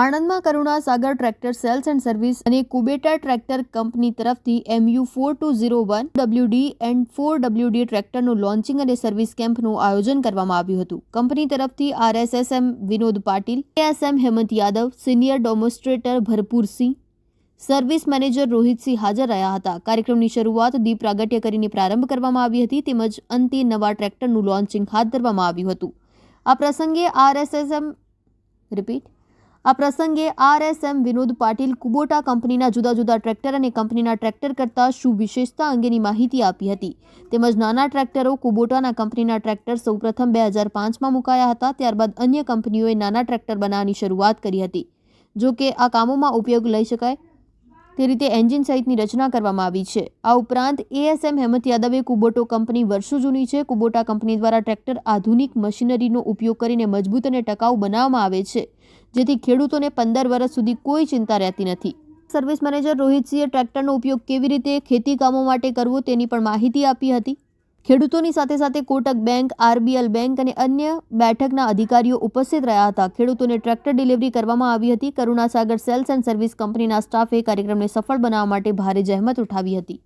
આણંદમાં Karuna Sagar tractor sales and service અને Kubota tractor company તરફથી MU four two zero one WD and four WD ટ્રેક્ટરનું launching અને service કેમ્પનું આયોજન કરવામાં આવ્યું હતું. કંપની તરફથી RSSM Vinod Patil ASM Hemant Yadav, senior demonstrator Bharpursinh service manager Rohitsinh હાજર રહ્યા હતા. કાર્યક્રમની શરૂઆત દીપ પ્રાગટ્ય કરીને પ્રારંભ કરવામાં આવી હતી, તેમજ અંતે નવા ટ્રેક્ટરનું લોન્ચિંગ હાથ ધરવામાં આવ્યું હતું. આ પ્રસંગે આરએસએસએમ, રિપીટ આ પ્રસંગે આરએસએમ વિનોદ પાટીલ કુબોટા કંપનીના જુદા જુદા ટ્રેક્ટર અને કંપનીના ટ્રેક્ટર કરતાં શું વિશેષતા અંગેની માહિતી આપી હતી. તેમજ નાના ટ્રેક્ટરો કુબોટાના કંપનીના ટ્રેક્ટર સૌપ્રથમ બે હજાર પાંચમાં મુકાયા હતા, ત્યારબાદ અન્ય કંપનીઓએ નાના ટ્રેક્ટર બનાવવાની શરૂઆત કરી હતી. જો કે આ કામોમાં ઉપયોગ લઈ શકાય તે રીતે એન્જિન સહિતની રચના કરવામાં આવી છે. આ ઉપરાંત એએસએમ હેમંત યાદવે કુબોટો કંપની વર્ષો જૂની છે. કુબોટા કંપની દ્વારા ટ્રેક્ટર આધુનિક મશીનરીનો ઉપયોગ કરીને મજબૂત અને ટકાઉ બનાવવામાં આવે છે. જેથી ખેડૂતોને પંદર વર્ષ સુધી કોઈ ચિંતા રહેતી નથી. સર્વિસ મેનેજર રોહિતસિંહે ટ્રેક્ટરનો ઉપયોગ કેવી રીતે ખેતી કામો માટે કરવો તેની પણ માહિતી આપી હતી. ખેડૂતોની સાથે સાથે કોટક બેંક, આરબીએલ બેંક અને અન્ય બેઠકના અધિકારીઓ ઉપસ્થિત રહ્યા હતા. ખેડૂતોને ટ્રેક્ટર ડિલિવરી કરવામાં આવી હતી. કરુણાસાગર સેલ્સ એન્ડ સર્વિસ કંપનીના સ્ટાફે કાર્યક્રમને સફળ બનાવવા માટે ભારે જહેમત ઉઠાવી હતી.